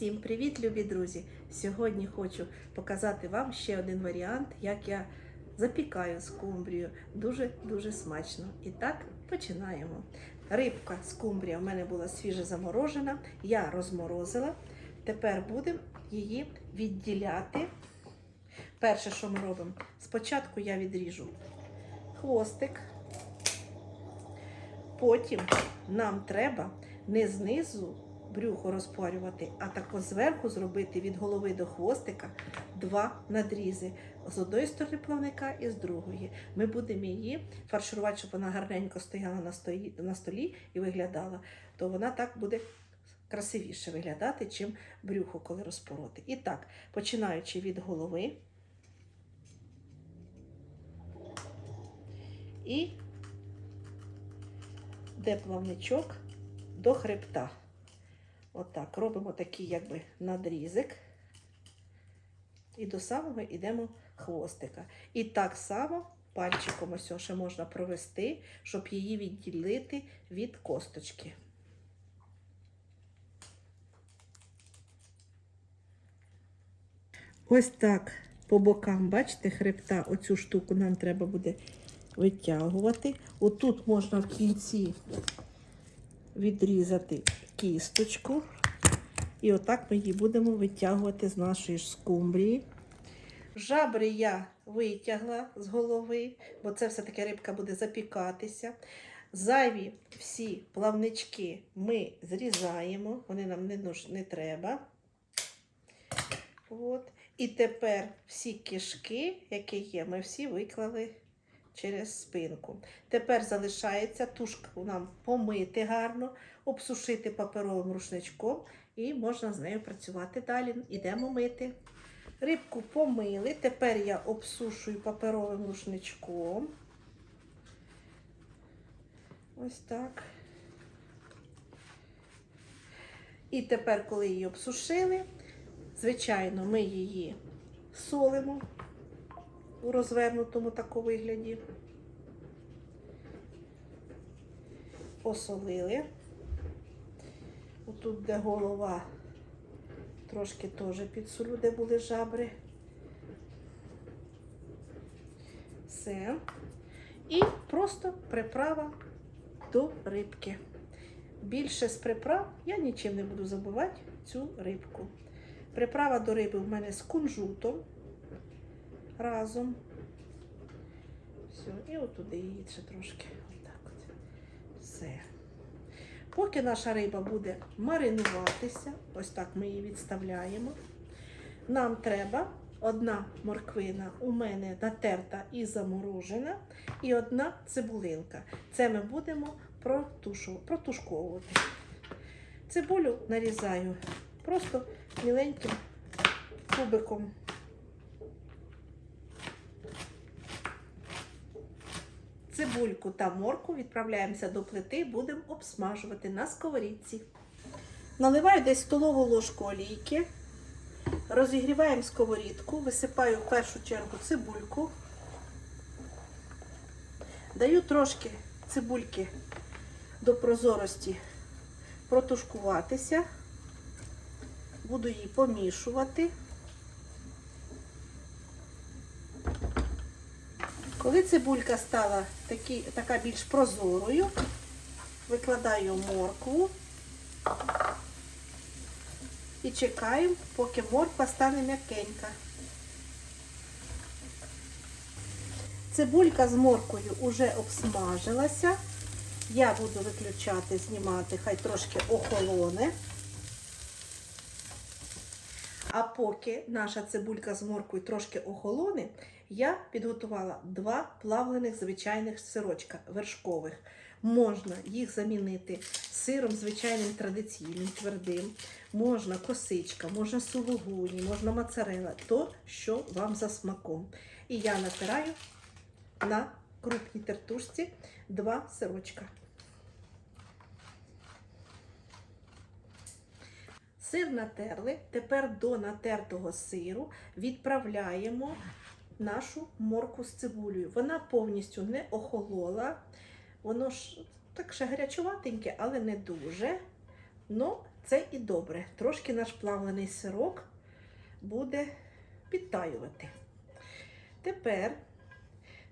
Всім привіт, любі друзі! Сьогодні хочу показати вам ще один варіант, як я запікаю скумбрію. Дуже-дуже смачно. І так, починаємо. Рибка скумбрія в мене була свіже заморожена, я розморозила. Тепер будемо її відділяти. Перше, що ми робимо, спочатку я відріжу хвостик. Потім нам треба не знизу брюхо розпарювати, а тако зверху зробити від голови до хвостика два надрізи. З одної сторони плавника і з другої. Ми будемо її фарширувати, щоб вона гарненько стояла на, стої, на столі і виглядала, то вона так буде красивіше виглядати, чим брюхо, коли розпороти. І так, починаючи від голови. І де плавничок до хребта. Отак, робимо такий якби надрізик. І до самого йдемо хвостика. І так само пальчиком ось ще можна провести, щоб її відділити від косточки. Ось так по бокам, бачите, хребта, оцю штуку нам треба буде витягувати. Отут можна в кінці відрізати кісточку. І отак ми її будемо витягувати з нашої ж скумбрії. Жабри я витягла з голови, бо це все-таки рибка буде запікатися. Зайві всі плавнички ми зрізаємо, вони нам не, не треба. От. І тепер всі кишки, які є, ми всі виклали через спинку. Тепер залишається тушку нам помити гарно, обсушити паперовим рушничком і можна з нею працювати далі. Ідемо мити. Рибку помили. Тепер я обсушую паперовим рушничком. Ось так. І тепер, коли її обсушили, звичайно, ми її солимо у розвернутому такому вигляді. Посолили. Отут, де голова, трошки теж підсолю, де були жабри. Все. І просто приправа до рибки. Більше з приправ я нічим не буду забувати цю рибку. Приправа до риби в мене з кунжутом разом. Все, і отуди її ще трошки. Отак от. Все. Поки наша риба буде маринуватися, ось так ми її відставляємо. Нам треба одна морквина у мене натерта і заморожена, і одна цибулинка. Це ми будемо протушковувати. Цибулю нарізаю просто міленьким кубиком. Цибульку та морку відправляємося до плити, будемо обсмажувати на сковорідці. Наливаю десь столову ложку олійки, розігріваємо сковорідку, висипаю в першу чергу цибульку, даю трошки цибульки до прозорості протушкуватися, буду її помішувати. Коли цибулька стала такі, така більш прозорою, викладаю моркву і чекаю, поки морква стане м'якенька. Цибулька з морквою вже обсмажилася. Я буду виключати, знімати, хай трошки охолоне. А поки наша цибулька з морквою трошки охолоне, я підготувала два плавлених звичайних сирочка вершкових. Можна їх замінити сиром звичайним традиційним, твердим, можна косичка, можна сулугуні, можна моцарела, то, що вам за смаком. І я натираю на крупній тертушці два сирочка. Сир натерли. Тепер до натертого сиру відправляємо нашу морку з цибулею. Вона повністю не охолола. Воно ж так ще гарячуватеньке, але не дуже. Ну, це і добре. Трошки наш плавлений сирок буде підтаювати. Тепер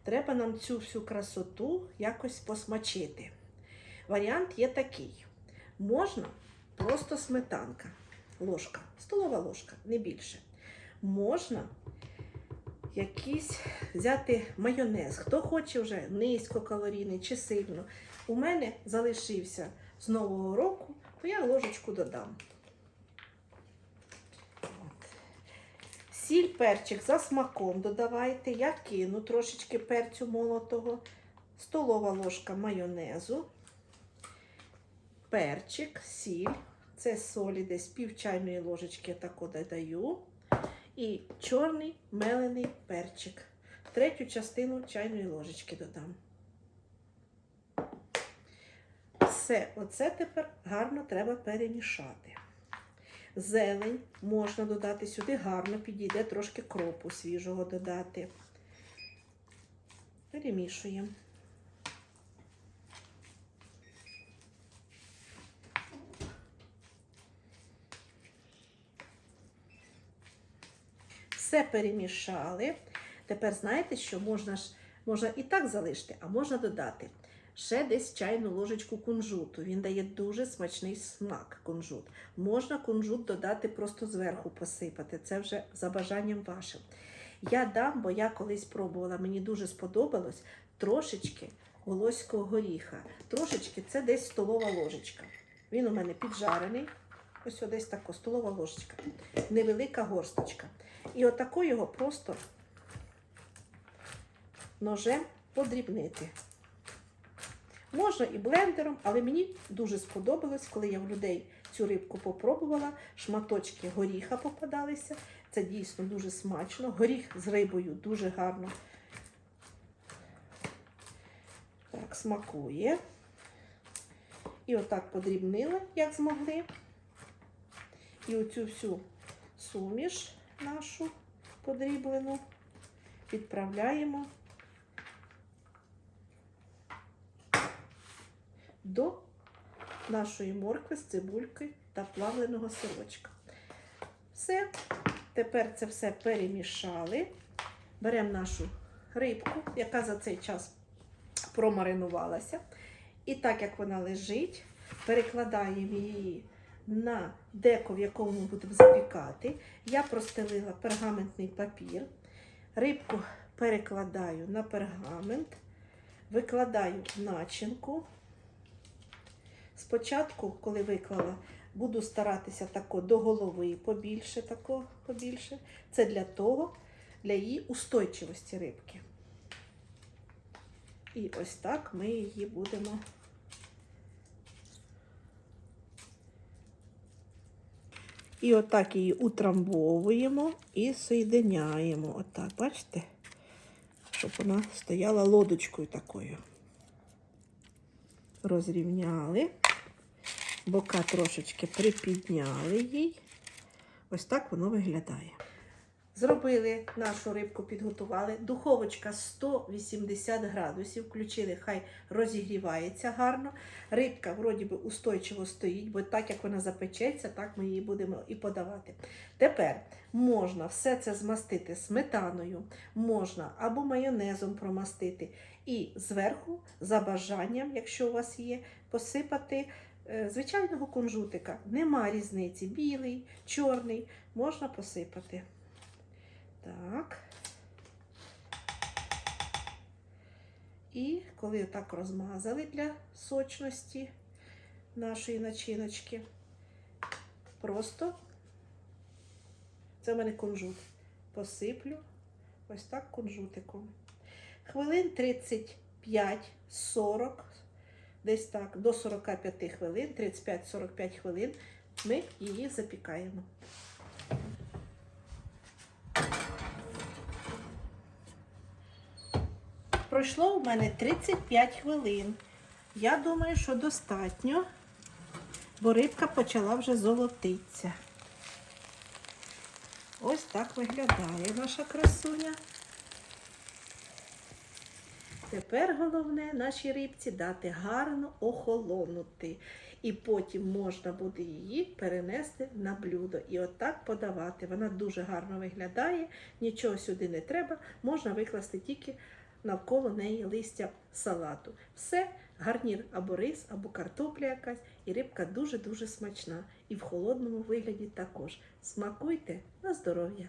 треба нам цю всю красоту якось посмачити. Варіант є такий: можна просто сметанка, ложка, столова ложка, не більше. Можна якийсь взяти майонез. Хто хоче вже низькокалорійний чи сильно. У мене залишився з нового року, то я ложечку додам. Сіль, перчик за смаком додавайте. Я кину трошечки перцю молотого, столова ложка майонезу, перчик, сіль. Це солі десь пів чайної ложечки тако додаю. І чорний мелений перчик. Третю частину чайної ложечки додам. Все, оце тепер гарно треба перемішати. Зелень можна додати сюди, гарно підійде трошки кропу свіжого додати. Перемішуємо. Все перемішали. Тепер знаєте, що можна ж можна і так залишити, а можна додати ще десь чайну ложечку кунжуту. Він дає дуже смачний смак кунжут. Можна кунжут додати просто зверху посипати. Це вже за бажанням вашим. Я дам, бо я колись пробувала, мені дуже сподобалось трошечки волоського горіха. Трошечки це десь столова ложечка. Він у мене піджарений. Ось десь така столова ложечка. Невелика горсточка. І отако його просто ножем подрібнити. Можна і блендером, але мені дуже сподобалось, коли я в людей цю рибку попробувала. Шматочки горіха попадалися. Це дійсно дуже смачно. Горіх з рибою дуже гарно так, смакує. І отак подрібнила, як змогли. І оцю всю суміш нашу подріблену відправляємо до нашої моркви з цибулькою та плавленого сирочка. Все, тепер це все перемішали. Беремо нашу рибку, яка за цей час промаринувалася. І так як вона лежить, перекладаємо її на деко, в якому ми будемо запікати. Я простелила пергаментний папір. Рибку перекладаю на пергамент, викладаю начинку. Спочатку, коли виклала, буду старатися тако до голови побільше, тако побільше. Це для того, для її устойчивості рибки. І ось так ми її будемо. І отак її утрамбовуємо і соєдиняємо. Отак, бачите? Щоб вона стояла лодочкою такою. Розрівняли, бока трошечки припідняли їй. Ось так воно виглядає. Зробили нашу рибку, підготували. Духовочка 180 градусів. Включили, хай розігрівається гарно. Рибка вроді би устойчиво стоїть, бо так як вона запечеться, так ми її будемо і подавати. Тепер можна все це змастити сметаною, можна або майонезом промастити. І зверху, за бажанням, якщо у вас є, посипати е, звичайного кунжутика. Нема різниці. Білий, чорний, можна посипати. Так. І коли так розмазали для сочності нашої начиночки, просто це в мене кунжут. Посиплю ось так кунжутиком. Хвилин 35-40, десь так, до 45 хвилин, 35-45 хвилин ми її запікаємо. Пройшло у мене 35 хвилин. Я думаю, що достатньо, бо рибка почала вже золотитися. Ось так виглядає наша красуня. Тепер головне нашій рибці дати гарно охолонути. І потім можна буде її перенести на блюдо і отак подавати. Вона дуже гарно виглядає, нічого сюди не треба, можна викласти тільки навколо неї листя салату. Все, гарнір або рис, або картопля якась, і рибка дуже-дуже смачна. І в холодному вигляді також. Смакуйте на здоров'я!